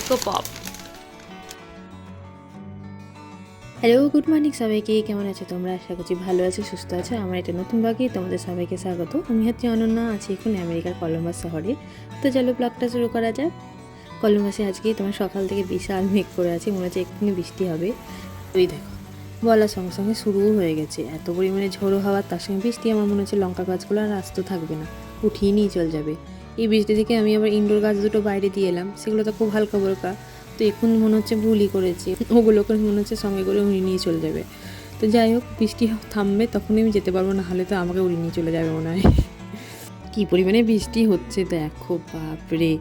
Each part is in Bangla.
Echo pop hello good morning সবাইকে, কেমন আছে তোমরা? আশা করছি ভালো আছো, সুস্থ আছো। আমার এটা নতুন বাকি তোমাদের সবাইকে স্বাগত। আমি হচ্ছে অনন্যা, আছি এখন আমেরিকার কলম্বাস শহরে। তো চলো ব্লগটা শুরু করা যাক। কলম্বাসে আজকে তোমার সকাল থেকে বিশাল মেঘ করে আছে, মনে হচ্ছে এক্ষুনি বৃষ্টি হবে। ওই দেখো বলার সঙ্গে সঙ্গে শুরুও হয়ে গেছে। এত পরিমাণে ঝোড়ো হওয়ার তার সঙ্গে বৃষ্টি, আমার মনে হচ্ছে লঙ্কা গাছগুলো আর আস্ত থাকবে না। উঠিয়ে নিয়ে চলে যাবে। এই বৃষ্টি থেকে আমি আবার ইনডোর গাছ দুটো বাইরে দিয়ে এলাম। সেগুলো তো খুব হালকা বলকা তো এখন মনে হচ্ছে ভুলই করেছি। ওগুলোকে মনে হচ্ছে সঙ্গে করে উড়ে নিয়ে চলে যাবে। তো যাই হোক, বৃষ্টি থামবে, তখনই আমি যেতে পারব না হলে তো আমাকে উড়ে নিয়ে চলে যাবে মনে হয়। কী পরিমাণে বৃষ্টি হচ্ছে, দেখো বাপরে।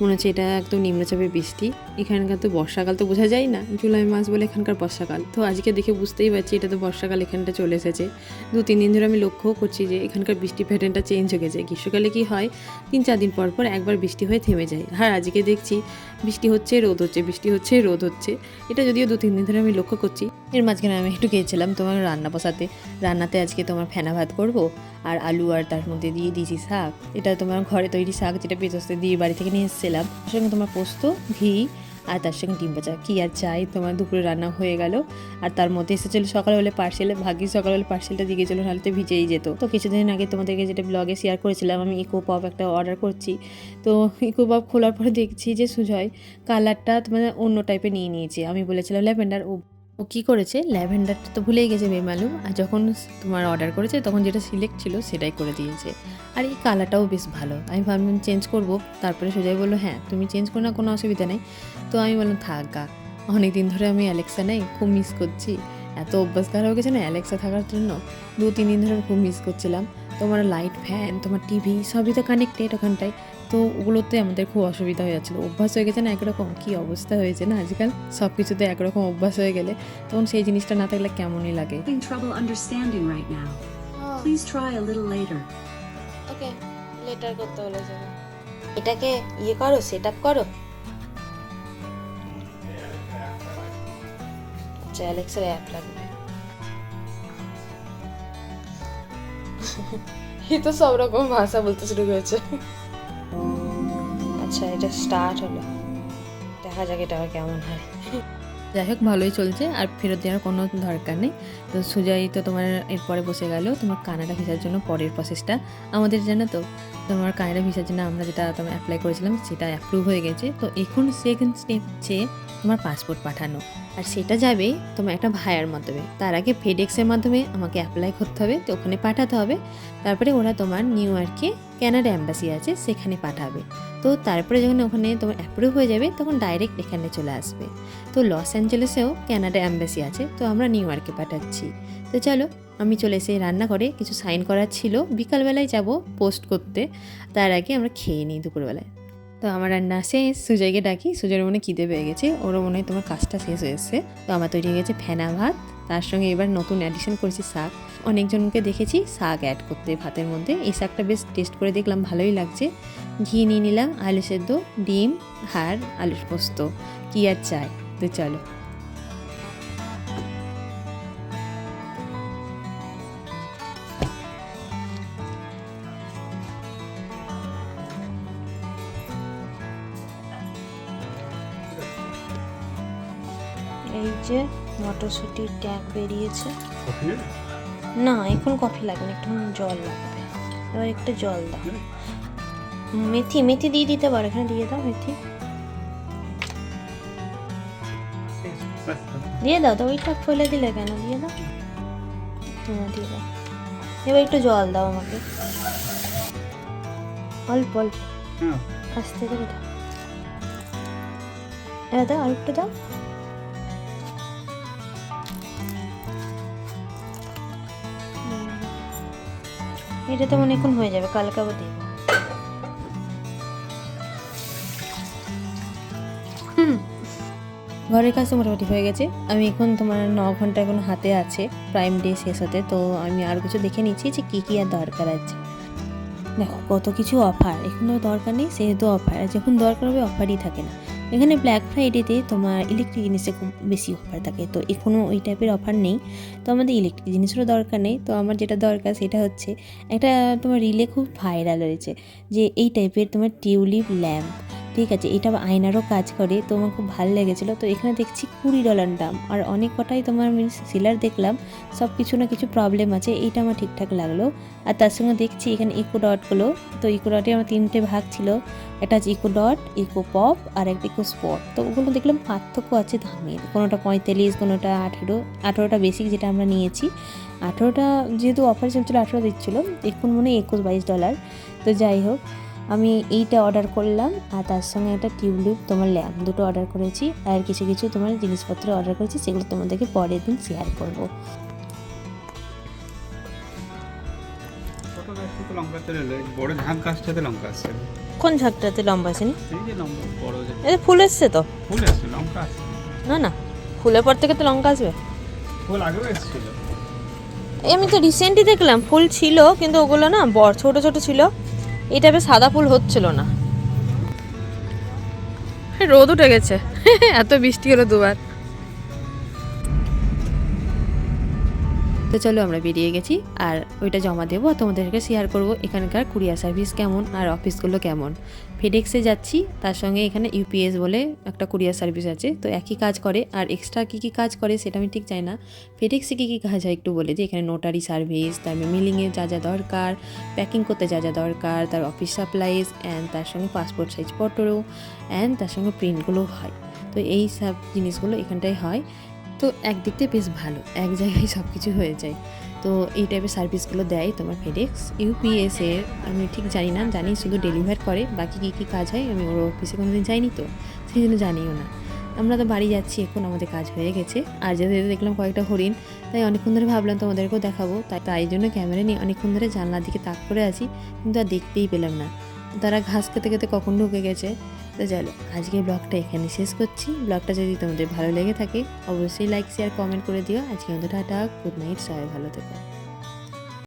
মনে হচ্ছে এটা একদম নিম্নচাপের বৃষ্টি। এখানকার তো বর্ষাকাল তো বোঝা যায় না। জুলাই মাস বলে এখানকার বর্ষাকাল। তো আজকে দেখে বুঝতেই পারছি এটা তো বর্ষাকাল এখানটা চলে এসেছে। দু, তিন দিন ধরে আমি লক্ষ্যও করছি যে এখানকার বৃষ্টি প্যাটার্নটা চেঞ্জ হয়ে গেছে। গ্রীষ্মকালে কি হয়? তিন, চার দিন পর পর একবার বৃষ্টি হয়ে থেমে যায়। আর আজকে দেখছি বৃষ্টি হচ্ছে, রোদ হচ্ছে, বৃষ্টি হচ্ছে, রোদ হচ্ছে। এটা যদিও দু, তিন দিন ধরে আমি লক্ষ্য করছি। এর মাঝখানে আমি একটু গিয়েছিলাম তোমার রান্না বসাতে। রান্নাতে আজকে তোমার ফেনা ভাত করব, আর আলু আর তার মধ্যে দিয়ে দিয়েছি শাক। এটা তোমার ঘরে তৈরি শাক, যেটা পেঁচস্তে দিয়ে বাড়ি থেকে নিয়ে এসেছিলাম। সঙ্গে তোমার পোস্ত, ঘি আর তার সঙ্গে ডিম ভাজা। কী আর চাই? তোমার দুপুরে রান্না হয়ে গেল। আর তার মধ্যে এসেছিল সকালবেলা পার্সেলে। ভাগ্যি সকালবেলা পার্সেলটা দিয়ে গেছিল, নাহলে তো ভিজেই যেত। তো কিছুদিন আগে তোমাদেরকে যেটা ব্লগে শেয়ার করেছিলাম, আমি ইকো পপ একটা অর্ডার করছি। তো ইকো পপ খোলার পরে দেখছি যে, সুজয় কালারটা তোমাদের অন্য টাইপের নিয়ে নিয়েছে। আমি বলেছিলাম ল্যাভেন্ডার ও ও কী করেছে? ল্যাভেন্ডারটা তো ভুলেই গেছে বেমালুম আর যখন তোমার অর্ডার করেছে, তখন যেটা সিলেক্ট ছিল সেটাই করে দিয়েছে। আর এই কালারটাও বেশ ভালো। আমি ভাবলাম চেঞ্জ করব। তারপরে সোজাই বলল হ্যাঁ তুমি চেঞ্জ করো না, কোনো অসুবিধা নেই। তো আমি বললাম, থাক গা। অনেক দিন ধরে আমি অ্যালেক্সা নেই, খুব মিস করছি। এত অভ্যাস খারাপ হয়ে গেছে না অ্যালেক্সা থাকার জন্য দু তিন দিন ধরে খুব মিস করছিলাম। তোমার লাইট ফ্যান তোমার টিভি সবই তো কানেক্টেড ওখানটায়। তো ওগুলোতে আমাদের খুব অসুবিধা হয়ে যাচ্ছিল। অভ্যাস হয়ে গেছে না একরকম কী অবস্থা হয়েছে না আজকাল? সব কিছুতে একরকম অভ্যাস হয়ে গেলে। তখন সেই জিনিসটা না থাকলে কেমনই লাগে? Having trouble understanding. Please try a little later. Okay later করতে বলেছে। এটাকে ইয়ে করো সেট আপ করো। আচ্ছা অ্যালেক্সার অ্যাপ লাগবে এ তো সব রকম ভাষা বলতে শুরু করেছে আচ্ছা এটা স্টার্ট হলো দেখা যাক এটা আবার কেমন হয় যাই হোক ভালোই চলছে আর ফেরত দেওয়ার কোনো দরকার নেই। তো সুজয় তো তোমার এরপরে বসে গেল তোমার কানাডা ভিসার জন্য পরের প্রসেসটা আমাদের জানো তো তোমার কানাডা ভিসার জন্য আমরা যেটা তোমার অ্যাপ্লাই করেছিলাম, সেটা অ্যাপ্রুভ হয়ে গেছে। তো এখন সেকেন্ড স্টেপ হচ্ছে তোমার পাসপোর্ট পাঠানো। আর সেটা যাবে তোমার একটা ভায়ার মাধ্যমে। তার আগে ফেডেক্সের মাধ্যমে আমাকে অ্যাপ্লাই করতে হবে, তো ওখানে পাঠাতে হবে। তারপরে ওরা তোমার নিউ ইয়র্কে ক্যানাডা অ্যাম্বাসি আছে, সেখানে পাঠাবে। তো তারপরে যখন ওখানে তোমার অ্যাপ্রুভ হয়ে যাবে, তখন ডাইরেক্ট এখানে চলে আসবে। তো লস অ্যাঞ্জেলেসেও ক্যানাডা অ্যাম্বাসি আছে, তো আমরা নিউ ইয়র্কে পাঠাচ্ছি। তো চলো, আমি চলে এসে রান্নাঘরে কিছু সাইন করার ছিল। বিকালবেলায় যাব পোস্ট করতে। তার আগে আমরা খেয়ে নিই দুপুরবেলায়। তো আমার রান্না শেষ সুজয়কে ডাকি, সুজয়ের মনে খিদে পেয়ে গেছে, ওরও মনে হয় তোমার কাজটা শেষ হয়েছে তো আমার তৈরি হয়ে গেছে ফেনা ভাত, তার সঙ্গে এবার নতুন অ্যাডিশন করেছি শাক। অনেকজনকে দেখেছি শাক অ্যাড করতে ভাতের মধ্যে। এই শাকটা বেশ টেস্ট করে দেখলাম, ভালোই লাগছে। ঘি নিয়ে নিলাম, আলু সেদ্ধ, ডিম হার আলুর পোস্ত। কী আর চাই? তো চলো। এই যে মটরশুঁটির ট্যাগ বেরিয়েছে। না এখন কফি লাগবে না একটু জল লাগবে। এবার একটু জল দাও। মেথি মেথি দিয়ে দিতে পারো এখানে দিয়ে দাও মেথি। দিয়ে দাও তো ওইটা ফেলে দিলে কেন? দিয়ে দাও। হ্যাঁ দিয়ে দাও। এবার একটু জল দাও আমাকে। অল্প অল্প। আস্তে করে দাও। এবার দাও আর একটু দাও। এটা তো মনে এখন হয়ে যাবে, কালকে আবার দেবো ঘরের কাজ তো মোটামুটি হয়ে গেছে। আমি এখন তোমার ন ঘণ্টা এখন হাতে আছে, প্রাইম ডে শেষ হতে, তো আমি আর কিছু দেখে নিচ্ছি যে কী কী আর দরকার আছে। দেখো, কত কিছু অফার এখনও দরকার নেই, সেহেতু অফার, আর যখন দরকার হবে, অফারই থাকে না। এখানে ব্ল্যাক ফ্রাইডেতে তোমার ইলেকট্রিক জিনিসে খুব বেশি অফার থাকে। তো এখনও ওই টাইপের অফার নেই। তো আমাদের ইলেকট্রিক জিনিসেরও দরকার নেই। তো আমার যেটা দরকার সেটা হচ্ছে, একটা তোমার রিলে খুব ভাইরাল হয়েছে যে এই টাইপের তোমার টিউলিপ ল্যাম্প ঠিক আছে, এটা আয়নারও কাজ করে, তো আমার খুব ভালো লেগেছিলো। তো এখানে দেখছি কুড়ি ডলার দাম। আর অনেক কটাই তোমার আমি সিলার দেখলাম, সব কিছু না কিছু প্রবলেম আছে, এইটা আমার ঠিকঠাক লাগল। আর তার সঙ্গে দেখছি এখানে ইকো ডটগুলো তো ইকো ডটে আমার তিনটে ভাগ ছিল। একটা হচ্ছে ইকো ডট ইকো পপ আর একটা ইকো স্পট তো ওগুলো দেখলাম পার্থক্য আছে দামের কোনোটা পঁয়তাল্লিশ, কোনোটা আঠেরো, আঠেরোটা বেসিক যেটা আমরা নিয়েছি। আঠেরোটা যেহেতু অফার চলছিল, আঠেরো দিচ্ছিল, এখন মনে হয় একুশ বাইশ ডলার। তো যাই হোক আমি এইটা অর্ডার করলাম আর তার সঙ্গে একটা টিউলিপ তোমার ল্যাম্প দুটো অর্ডার করেছি আর কিছু কিছু তোমার জিনিসপত্র অর্ডার করেছি সেগুলো তোমাদেরকে পরের দিন শেয়ার করব। বড় ঝাঁক গাছটাতে লঙ্কা আসছে কোন ঝাঁকটাতে লম্বা আসেনি এই যে লম্বা বড় যে এটা ফুল এসছে তো? ফুল লঙ্কা না। না না ফুলের পর থেকে তো লঙ্কা আসবে। ফুল আগেও এসেছিল। এই আমি তো রিসেন্টলি দেখলাম ফুল ছিল কিন্তু ওগুলো না বড় ছোট ছোট ছিল। এই টাইপের সাদা ফুল হচ্ছিল না। রোদ উঠে গেছে। এত বৃষ্টি হলো দুবার। তো চলো আমরা বেরিয়ে গেছি, আর ওইটা জমা দেবো তোমাদেরকে শেয়ার করব এখানকার কুরিয়ার সার্ভিস কেমন আর অফিসগুলো কেমন। ফেডেক্সে যাচ্ছি, তার সঙ্গে এখানে ইউপিএস বলে একটা কুরিয়ার সার্ভিস আছে, তো একই কাজ করে। আর এক্সট্রা কী কী কাজ করে সেটা আমি ঠিক চাই না। ফেডেক্সে কী কী কাজ হয় একটু বলে যে, এখানে নোটারি সার্ভিস তারপরে মিলিংয়ে যা যা দরকার প্যাকিং করতে যা যা দরকার, তার অফিস সাপ্লাইজ অ্যান্ড তার সঙ্গে পাসপোর্ট সাইজ ফটো অ্যান্ড তার সঙ্গে প্রিন্টগুলো হয়। তো এই সব জিনিসগুলো এখানটায় হয়। তো একদিক থেকে বেশ ভালো, এক জায়গায় সব কিছু হয়ে যায়। তো এই টাইপের সার্ভিসগুলো দেয় তোমার ফেডেক্স ইউপিএস এর, আমি ঠিক জানি না, জানি শুধু ডেলিভার করে, বাকি কী কী কাজ হয়, আমি ওর অফিসে কোনোদিন যাইনি তো, সেই জন্য জানিও না। আমরা তো বাড়ি যাচ্ছি, এখন আমাদের কাজ হয়ে গেছে, আর যেতে যেতে দেখলাম কয়েকটা হরিণ, তাই অনেকক্ষণ ধরে ভাবলাম তোমাদেরকেও দেখাবো, তাই তাই জন্য ক্যামেরা নিয়ে অনেকক্ষণ ধরে জানলার দিকে তাক করে আছি, কিন্তু আর দেখতেই পেলাম না। তারা ঘাস খেতে খেতে কখন ঢুকে গেছে? তো চলো, আজকে ব্লগটা এখানে শেষ করছি। ব্লগটা যদি তোমাদের ভালো লেগে থাকে, অবশ্যই লাইক শেয়ার কমেন্ট করে দিও। আজকে আমাদের টাটা গুড নাইট সবাই ভালো থেকো।